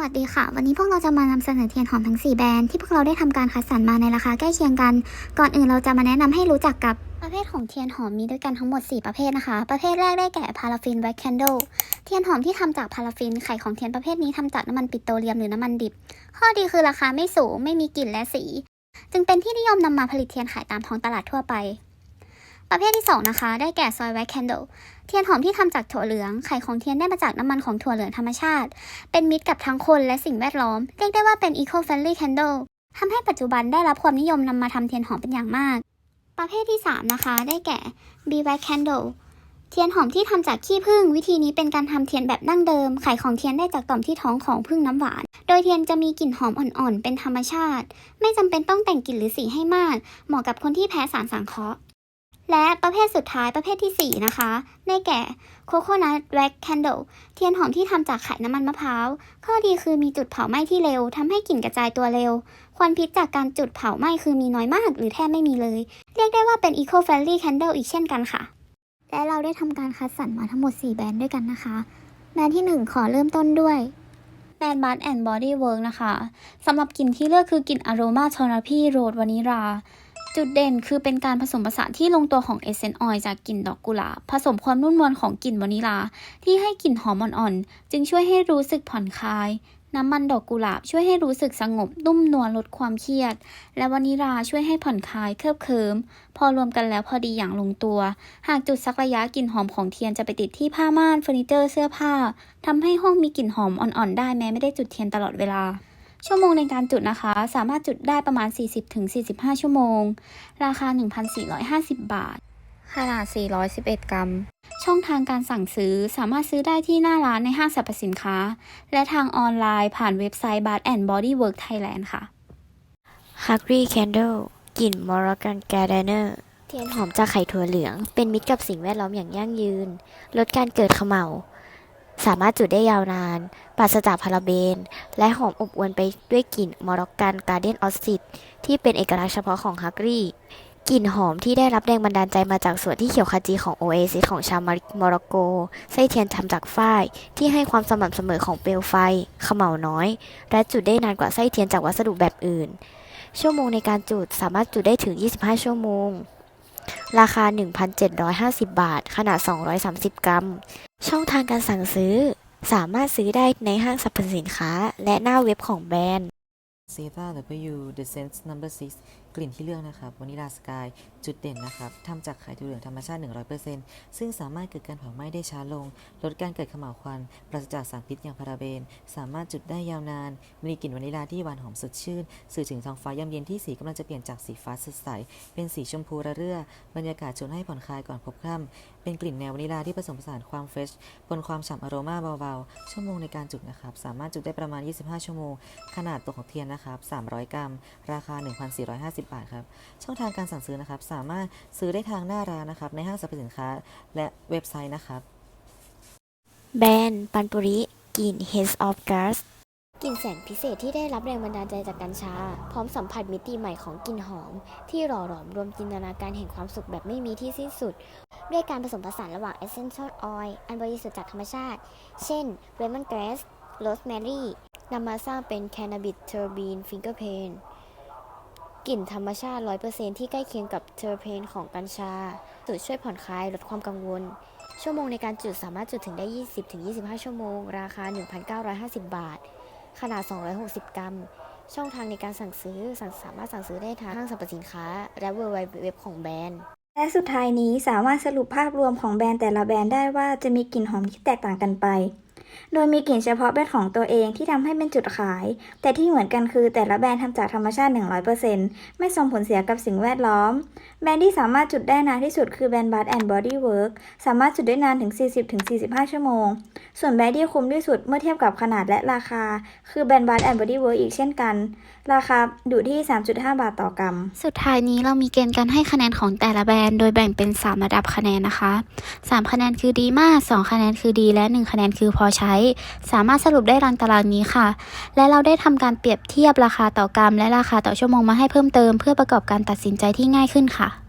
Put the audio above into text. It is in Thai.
วัสดีค่ะ วันนี้พวกเราจะมานำเสนอเทียนหอมทั้ง 4 แบรนด์ที่พวกเราได้ทำการคัดสรรมาในราคาใกล้เคียงกัน ก่อนอื่นเราจะมาแนะนำให้รู้จักกับประเภทของเทียนหอมมีด้วยกันทั้งหมด 4 ประเภทนะคะ ประเภทแรกได้แก่พาราฟินแว็กแคนโดเทียนหอมที่ทำจากพาราฟินไข่ของเทียนประเภทนี้ทำจากน้ำมันปิโตรเลียมหรือน้ำมันดิบ ข้อดีคือราคาไม่สูงไม่มีกลิ่นและสี จึงเป็นที่นิยมนำมาผลิตเทียนขายตามท้องตลาดทั่วไป ประเภทที่สองนะคะ ได้แก่ซอยแว็กแคนโดเทียนหอมที่ทำจากถั่วเหลือง ไข่ของเทียนได้มาจากน้ำมันของถั่วเหลืองธรรมชาติ เป็นมิตรกับทั้งคนและสิ่งแวดล้อม เรียกได้ว่าเป็น eco-friendly candle ทำให้ปัจจุบันได้รับความนิยมนำมาทำเทียนหอมเป็นอย่างมาก ประเภทที่ 3 นะคะ ได้แก่ bee wax candle เทียนหอมที่ทำจากขี้ผึ้งวิธีนี้เป็นการทำเทียนแบบดั้งเดิม ไข่ของเทียนได้จากต่อมที่ท้องของผึ้งน้ำหวาน โดยเทียนจะมีกลิ่นหอมอ่อนๆ เป็นธรรมชาติ ไม่จำเป็นต้องแต่งกลิ่นหรือสีให้มาก เหมาะกับคนที่แพ้สารสังเคราะห์ และประเภทสุดท้ายประเภททีสี่4 นะคะได้แก่ coconut wax candle เทียนหอมที่ทำจากไข่น้ำมันมะพร้าว ข้อดีคือมีจุดเผาไหม้ที่เร็วทำให้กลิ่นกระจายตัวเร็ว ควันพิษจากการจุดเผาไหม้คือมีน้อยมาก หรือแทบไม่มีเลย เรียกได้ว่าเป็น eco-friendly candle อีกเช่นกันค่ะ และเราได้ทำการคัดสรรมาทั้งหมด 4 แบรนด์ด้วยกันนะคะ แบรนด์ที่ 1 ขอเริ่มต้นด้วยแบรนด์ Bath and Body Works นะคะสำหรับกลิ่นที่เลือกคือกลิ่น Aroma Therapy Rose Vanilla จุดเด่นคือเป็นการผสมผสานที่ลงตัวของ Essence Oil จากกลิ่นดอกกุหลาบผสมความนุ่มนวลของกลิ่นวานิลา ที่ให้กลิ่นหอมอ่อนๆ จึงช่วยให้รู้สึกผ่อนคลาย น้ำมันดอกกุหลาบช่วยให้รู้สึกสงบนุ่มนวลลดความเครียด และวานิลาช่วยให้ผ่อนคลายเคลิบเคิมพอรวมกันแล้วพอดีอย่างลงตัว หากจุดซักระยะกลิ่นหอมของเทียนจะไปติดที่ผ้าม่านเฟอร์นิเจอร์เสื้อผ้าทำให้ห้องมีกลิ่นหอมอ่อนๆได้แม้ไม่ได้จุดเทียนตลอดเวลา ชั่วโมงในการจุดนะคะ สามารถจุดได้ประมาณ 40-45 ชั่วโมง ราคา 1,450 บาท ขนาด 411 กรัม ช่องทางการสั่งซื้อสามารถซื้อได้ที่หน้าร้านในห้างสรรพสินค้า และทางออนไลน์ผ่านเว็บไซต์ Bath and Body Works Thailand ค่ะฮักรี่แคนเดลกลิ่นมอร์กันแกดเนอร์เทียนหอมจากไข่ถั่วเหลือง เป็นมิตรกับสิ่งแวดล้อมอย่างยั่งยืน ลดการเกิดเขม่า สามารถจุดได้ยาวนาน ปราศจากพาราเบน และหอมอบอวลไปด้วยกลิ่นมอร์กันการ์เดนออสซิดที่เป็นเอกลักษณ์เฉพาะของฮักรี่ กลิ่นหอมที่ได้รับแรงบันดาลใจมาจากส่วนที่เขียวขจีของโอเอซิสของชาวโมร็อกโก ไส้เทียนทำจากฝ้าย ที่ให้ความสม่ำเสมอของเปลวไฟเขม่าน้อย และจุดได้นานกว่าไส้เทียนจากวัสดุแบบอื่น ชั่วโมงในการจุดสามารถจุดได้ถึง 25 ชั่วโมง ราคา 1,750 บาท ขนาด 230 กรัม ช่องทางการสั่งซื้อ สามารถซื้อได้ในห้างสรรพสินค้า และหน้าเว็บของแบรนด์เซฟา W The Sense Number 6 กลิ่นที่เลือกนะครับวานิลาสกายจุดเด่นนะครับทำจากไข่ถั่วเหลืองธรรมชาติ 100%ซึ่งสามารถเกิดการเผาไหม้ได้ช้าลง ลดการเกิดขม่าวควัน ปราศจากสารพิษอย่างพาราเบน สามารถจุดได้ยาวนาน มีกลิ่นวานิลาที่หวานหอมสดชื่น สื่อถึงท้องฟ้ายามเย็นที่สีกำลังจะเปลี่ยนจากสีฟ้าสดใส เป็นสีชมพูระเรื่อบรรยากาศชวนให้ผ่อนคลายก่อนพบค่ำเป็นกลิ่นแนววานิลาที่ผสมผสานความเฟรชบนความฉ่ำอโรมาเบาๆ ชั่วโมงในการจุดนะครับ สามารถจุดได้ประมาณ 25 ชั่วโมง ขนาดตัวของเทียนนะครับ 300 กรัม ราคา 1,450บาทครับ ช่องทางการสั่งซื้อนะครับ สามารถซื้อได้ทางหน้าร้านนะครับ ในห้างสรรพสินค้า และเว็บไซต์นะครับ แบรนด์ปันปุริกลิ่น Heads of Gas กลิ่นแสนพิเศษที่ได้รับแรงบันดาลใจจากกัญชา พร้อมสัมผัสมิติใหม่ของกลิ่นหอม ที่หล่อหลอมรวมจินตนาการแห่งความสุขแบบไม่มีที่สิ้นสุด ด้วยการผสมผสานระหว่าง Essential Oil อันบริสุทธิ์จากธรรมชาติ เช่น Lemongrass Rosemary นำมาสร้างเป็น Cannabis Turbine Fingerprint กลิ่นธรรมชาติ 100%ที่ใกล้เคียงกับเทอร์เพนของกัญชาสูตรช่วยผ่อนคลายลดความกังวล ชั่วโมงในการจุดสามารถจุดถึงได้ 20-25 ชั่วโมง ราคา 1,950 บาท ขนาด 260 กรัม ช่องทางในการสั่งซื้อสั่งสามารถสั่งซื้อได้ทางห้างสรรพสินค้า และเว็บของแบรนด์และสุดท้ายนี้สามารถสรุปภาพรวมของแบรนด์แต่ละแบรนด์ได้ว่าจะมีกลิ่นหอมที่แตกต่างกันไป โดยมีกลิ่นเฉพาะเป็นของตัวเองที่ทำให้เป็นจุดขาย แต่ที่เหมือนกันคือแต่ละแบรนด์ทำจากธรรมชาติ 100%ไม่ส่งผลเสียกับสิ่งแวดล้อม แบรนด์ที่สามารถจุดได้นานที่สุดคือแบรนด์ Bath and Body Works สามารถจุดได้นานถึง 40-45 ชั่วโมง ส่วนแบรนด์ที่คุ้มที่สุดเมื่อเทียบกับขนาดและราคา คือแบรนด์ Bath and Body Works อีกเช่นกัน ราคาอยู่ที่ 3.5 บาทต่อกรัม สุดท้ายนี้เรามีเกณฑ์การให้คะแนนของแต่ละแบรนด์โดยแบ่งเป็น 3 ระดับคะแนนนะคะ 3 คะแนนคือดีมาก 2 คะแนนคือดี และ 1 คะแนนคือพอใช้ สามารถสรุปได้รังตารางนี้ค่ะ และเราได้ทำการเปรียบเทียบราคาต่อกรัม และราคาต่อชั่วโมงมาให้เพิ่มเติม เพื่อประกอบการตัดสินใจที่ง่ายขึ้นค่ะ